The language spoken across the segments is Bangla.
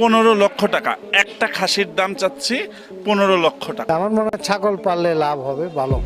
পনেরো লক্ষ টাকা। একটা খাসির দাম চাচ্ছি পনেরো লক্ষ টাকা। আমার মনে হয় ছাগল পাললে লাভ হবে, ভালো।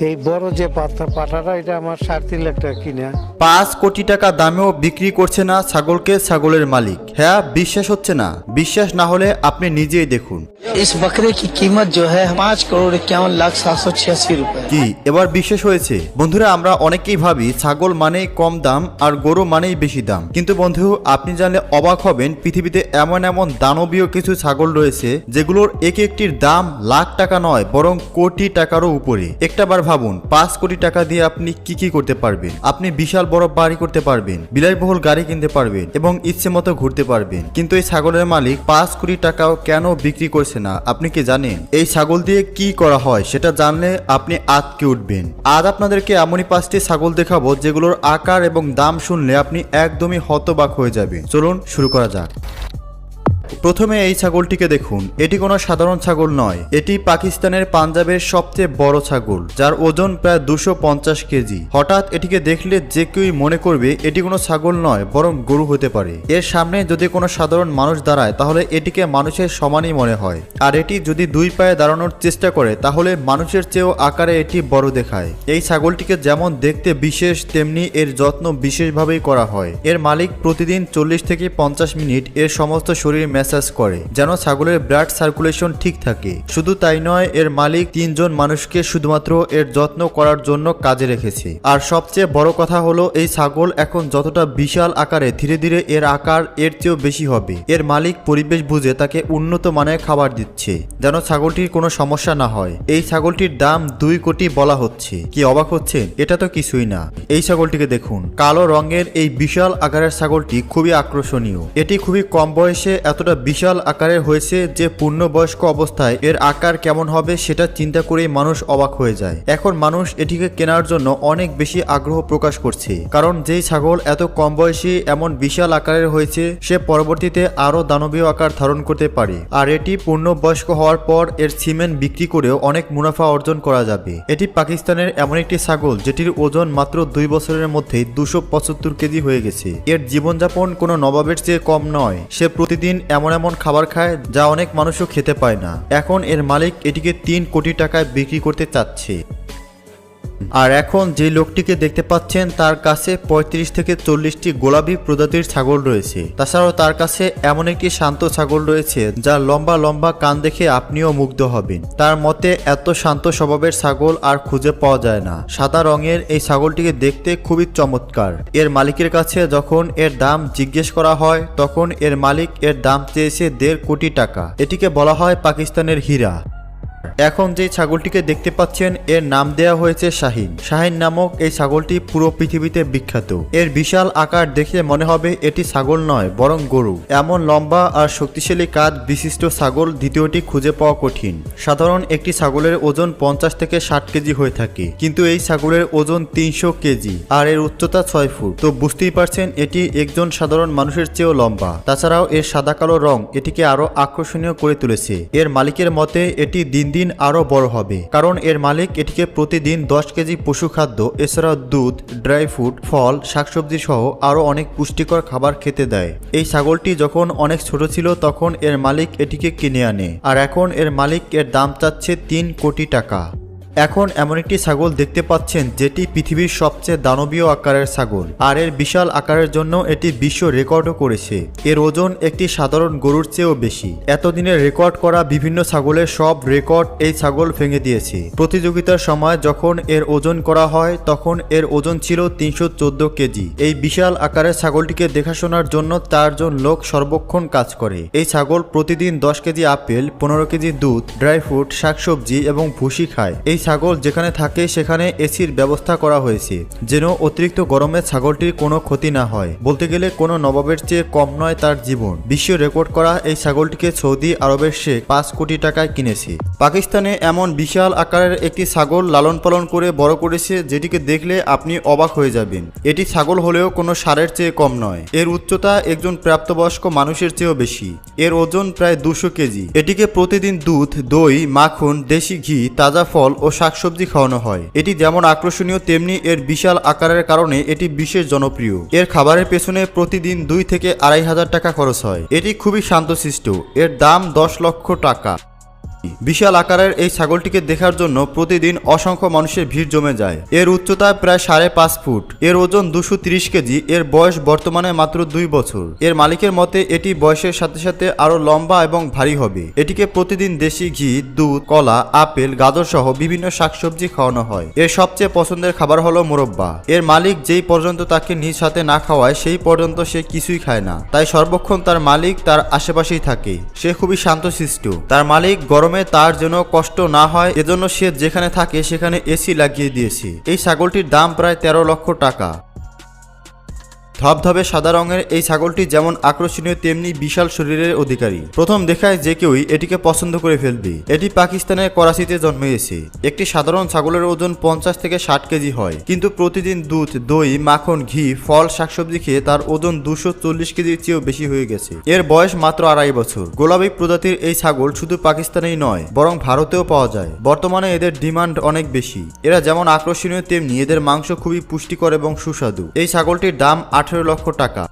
এই বড় যে পাতা পাঠাটা এটা আমার সাড়ে তিন লাখ টাকা কিনে পাঁচ কোটি টাকা দামেও বিক্রি করছে না ছাগলকে ছাগলের মালিক হ্যাঁ বিশ্বাস হচ্ছে না বিশ্বাস না হলে আপনি নিজেই দেখুন इस बकरे की कीमत जो है पाँच करोड़ इक्यावन लाख सात सौ छियासी रूपए কি এবার বিশ্বাস হয়েছে বন্ধুরা আমরা অনেকেই ভাবি ছাগল মানেই কম দাম আর গরু মানেই বেশি দাম কিন্তু বন্ধু আপনি জানলে অবাক হবেন পৃথিবীতে এমন এমন দানবীয় কিছু ছাগল রয়েছে যেগুলোর এক একটির দাম লাখ টাকা নয় বরং কোটি টাকারও উপরে একটাবার ভাবুন, পাঁচ কোটি টাকা দিয়ে আপনি কি কি করতে পারবেন? আপনি বিশাল বড় বাড়ি করতে পারবেন, বিলাসবহুল গাড়ি কিনতে পারবেন এবং ইচ্ছে মতো ঘুরতে পারবেন। কিন্তু এই ছাগলের মালিক পাঁচ কোটি টাকাও কেন বিক্রি করছে না? আপনি কি জানেন? এই ছাগল দিয়ে কি করা হয় সেটা জানলে আপনি আতকে উঠবেন। আজ আপনাদেরকে এমনই পাঁচটি ছাগল দেখাবো যেগুলোর আকার এবং দাম শুনলে আপনি একদমই হতবাক হয়ে যাবেন। চলুন শুরু করা যাক। প্রথমে এই ছাগলটিকে দেখুন। এটি কোনো সাধারণ ছাগল নয়। এটি পাকিস্তানের পাঞ্জাবের সবচেয়ে বড় ছাগল, যার ওজন প্রায় দুশো পঞ্চাশ কেজি। হঠাৎ এটিকে দেখলে যে কেউই মনে করবে এটি কোনো ছাগল নয়, বরং গরু হতে পারে। এর সামনে যদি কোনো সাধারণ মানুষ দাঁড়ায়, তাহলে এটিকে মানুষের সমানই মনে হয়। আর এটি যদি দুই পায়ে দাঁড়ানোর চেষ্টা করে, তাহলে মানুষের চেয়েও আকারে এটি বড় দেখায়। এই ছাগলটিকে যেমন দেখতে বিশেষ, তেমনি এর যত্ন বিশেষভাবেই করা হয়। এর মালিক প্রতিদিন চল্লিশ থেকে পঞ্চাশ মিনিট এর সমস্ত শরীর ম্যাসাজ করে, যেন ছাগলের ব্লাড সার্কুলেশন ঠিক থাকে। শুধু তাই নয়, এর মালিক তিনজন মানুষকে শুধুমাত্র এর যত্ন করার জন্য কাজে রেখেছে। আর সবচেয়ে বড় কথা হলো, এই ছাগল এখন যতটা বিশাল আকারে, ধীরে ধীরে এর আকার এর চেয়েও বেশি হবে। এর মালিক পরিবেশ বুঝে তাকে উন্নত মানের খাবার দিচ্ছে, যেন ছাগলটির কোনো সমস্যা না হয়। এই ছাগলটির দাম দুই কোটি বলা হচ্ছে। কি অবাক হচ্ছেন? এটা তো কিছুই না। এই ছাগলটিকে দেখুন। কালো রঙের এই বিশাল আকারের ছাগলটি খুবই আকর্ষণীয়। এটি খুবই কম বয়সে এতটা বিশাল আকারের হয়েছে যে পূর্ণবয়স্ক অবস্থায় এর আকার কেমন হবে সেটা চিন্তা করেই মানুষ অবাক হয়ে যায়। এখন মানুষ এটিকে কেনার জন্য অনেক বেশি আগ্রহ প্রকাশ করছে। কারণ যেই ছাগল এত কম বয়সী এমন বিশাল আকারের হয়েছে, সে পরবর্তীতে আরও দানবীয় আকার ধারণ করতে পারে। আর এটি পূর্ণবয়স্ক হওয়ার পর এর সিমেন্ট বিক্রি করেও অনেক মুনাফা অর্জন করা যাবে। এটি পাকিস্তানের এমন একটি ছাগল যেটির ওজন মাত্র দুই বছরের মধ্যেই দুশো পঁচাত্তর কেজি হয়ে গেছে। এর জীবনযাপন কোনো নবাবের চেয়ে কম নয়। সে প্রতিদিন এমন এমন এমন খাবার খায় যা অনেক মানুষও খেতে পায় না। এখন এর মালিক এটিকে তিন কোটি টাকায় বিক্রি করতে চাচ্ছে। আর এখন যে লোকটিকে দেখতে পাচ্ছেন, তার কাছে পঁয়ত্রিশ থেকে চল্লিশটি গোলাপি প্রজাতির ছাগল রয়েছে। তাছাড়াও তার কাছে এমন একটি শান্ত ছাগল রয়েছে, যা লম্বা লম্বা কান দেখে আপনিও মুগ্ধ হবেন। তার মতে, এত শান্ত স্বভাবের ছাগল আর খুঁজে পাওয়া যায় না। সাদা রঙের এই ছাগলটিকে দেখতে খুবই চমৎকার। এর মালিকের কাছে যখন এর দাম জিজ্ঞেস করা হয়, তখন এর মালিক এর দাম চেয়েছে দেড় কোটি টাকা। এটিকে বলা হয় পাকিস্তানের হীরা। এখন যে ছাগলটিকে দেখতে পাচ্ছেন, এর নাম দেয়া হয়েছে শাহিন। শাহিন নামক এই ছাগলটি পুরো পৃথিবীতে বিখ্যাত। এর বিশাল আকার দেখে মনে হবে এটি ছাগল নয়, বরং গরু। এমন লম্বা আর শক্তিশালী কাজ বিশিষ্ট ছাগল দ্বিতীয়টি খুঁজে পাওয়া কঠিন। সাধারণ একটি ছাগলের ওজন পঞ্চাশ থেকে ষাট কেজি হয়ে থাকে, কিন্তু এই ছাগলের ওজন তিনশো কেজি আর এর উচ্চতা ছয় ফুট। তো বুঝতেই পারছেন, এটি একজন সাধারণ মানুষের চেয়েও লম্বা। তাছাড়াও এর সাদা কালো রং এটিকে আরও আকর্ষণীয় করে তুলেছে। এর মালিকের মতে, এটি দিন দিন আরও বড় হবে। কারণ এর মালিক এটিকে প্রতিদিন দশ কেজি পশু খাদ্য এছাড়া দুধ, ড্রাই ফ্রুট, ফল, শাকসবজি সহ আরও অনেক পুষ্টিকর খাবার খেতে দেয়। এই ছাগলটি যখন অনেক ছোট ছিল, তখন এর মালিক এটিকে কিনে আনে। আর এখন এর মালিক এর দাম চাচ্ছে তিন কোটি টাকা। এখন এমন একটি ছাগল দেখতে পাচ্ছেন যেটি পৃথিবীর সবচেয়ে দানবীয় আকারের ছাগল, আর এর বিশাল আকারের জন্য এটি বিশ্ব রেকর্ডও করেছে। এর ওজন একটি সাধারণ গরুর চেয়েও বেশি। এতদিনে রেকর্ড করা বিভিন্ন ছাগলের সব রেকর্ড এই ছাগল ভেঙে দিয়েছে। প্রতিযোগিতার সময় যখন এর ওজন করা হয়, তখন এর ওজন ছিল তিনশো চোদ্দ কেজি। এই বিশাল আকারের ছাগলটিকে দেখাশোনার জন্য চারজন লোক সর্বক্ষণ কাজ করে। এই ছাগল প্রতিদিন দশ কেজি আপেল, পনেরো কেজি দুধ, ড্রাই ফ্রুট, শাকসবজি এবং ভুসি খায়। এই ছাগল যেখানে থাকে সেখানে এসির ব্যবস্থা করা হয়েছে, যেন অতিরিক্ত গরমে ছাগলটির কোনো ক্ষতি না হয়। বলতে গেলে কোনো নবাবের চেয়ে কম নয় তার জীবন। বিশ্ব রেকর্ড করা এই ছাগলটিকে সৌদি আরবের শেখ পাঁচ কোটি টাকায় কিনেছে। পাকিস্তানে এমন বিশাল আকারের একটি ছাগল লালন পালন করে বড় করেছে, যেটিকে দেখলে আপনি অবাক হয়ে যাবেন। এটি ছাগল হলেও কোনো সারের চেয়ে কম নয়। এর উচ্চতা একজন প্রাপ্তবয়স্ক মানুষের চেয়েও বেশি। এর ওজন প্রায় দুশো কেজি। এটিকে প্রতিদিন দুধ, দই, মাখন, দেশি ঘি, তাজা ফল ও শাকসবজি খাওয়ানো হয়। এটি যেমন আকর্ষণীয়, তেমনি এর বিশাল আকারের কারণে এটি বিশেষ জনপ্রিয়। এর খাবারের পেছনে প্রতিদিন দুই থেকে আড়াই হাজার টাকা খরচ হয়। এটি খুবই শান্তশিষ্ট। এর দাম দশ লক্ষ টাকা। বিশাল আকারের এই ছাগলটিকে দেখার জন্য প্রতিদিন অসংখ্য মানুষের ভিড় জমে যায়। এর উচ্চতা প্রায় সাড়ে পাঁচ ফুট। এর ওজন দুশো তিরিশ কেজি। এর বয়স বর্তমানে মাত্র দুই বছর। এর মালিকের মতে, এটি বয়সের সাথে সাথে আরও লম্বা এবং ভারী হবে। এটিকে প্রতিদিন দেশি ঘি, দুধ, কলা, আপেল গাজর সহ বিভিন্ন শাকসবজি খাওয়ানো হয়। এর সবচেয়ে পছন্দের খাবার হলো মোরব্বা। এর মালিক যেই পর্যন্ত তাকে নিজ হাতে না খাওয়ায়, সেই পর্যন্ত সে কিছুই খায় না। তাই সর্বক্ষণ তার মালিক তার আশেপাশেই থাকে। সে খুবই শান্তশিষ্ট। তার মালিক গরমে তার যেন কষ্ট না হয়, এজন্য সে যেখানে থাকে সেখানে এসি লাগিয়ে দিয়েছি। এই ছাগলটির দাম প্রায় তেরো লক্ষ টাকা। ধবধবে সাদা রঙের এই ছাগলটি যেমন আকর্ষণীয়, তেমনি বিশাল শরীরের অধিকারী। প্রথম দেখায় যে কেউই এটিকে পছন্দ করে ফেলবে। এটি পাকিস্তানের করাচিতে জন্মেছে একটি সাধারণ ছাগলের ওজন পঞ্চাশ থেকে ষাট কেজি হয়। কিন্তু প্রতিদিন দুধ, দই, মাখন, ঘি, ফল, শাকসবজি খেয়ে তার ওজন দুশো চল্লিশ কেজির চেয়েও বেশি হয়ে গেছে। এর বয়স মাত্র আড়াই বছর। গোলাপি প্রজাতির এই ছাগল শুধু পাকিস্তানেই নয়, বরং ভারতেও পাওয়া যায়। বর্তমানে এদের ডিমান্ড অনেক বেশি। এরা যেমন আকর্ষণীয়, তেমনি এদের মাংস খুবই পুষ্টিকর এবং সুস্বাদু। এই ছাগলটির দাম আঠেরো লক্ষ টাকা।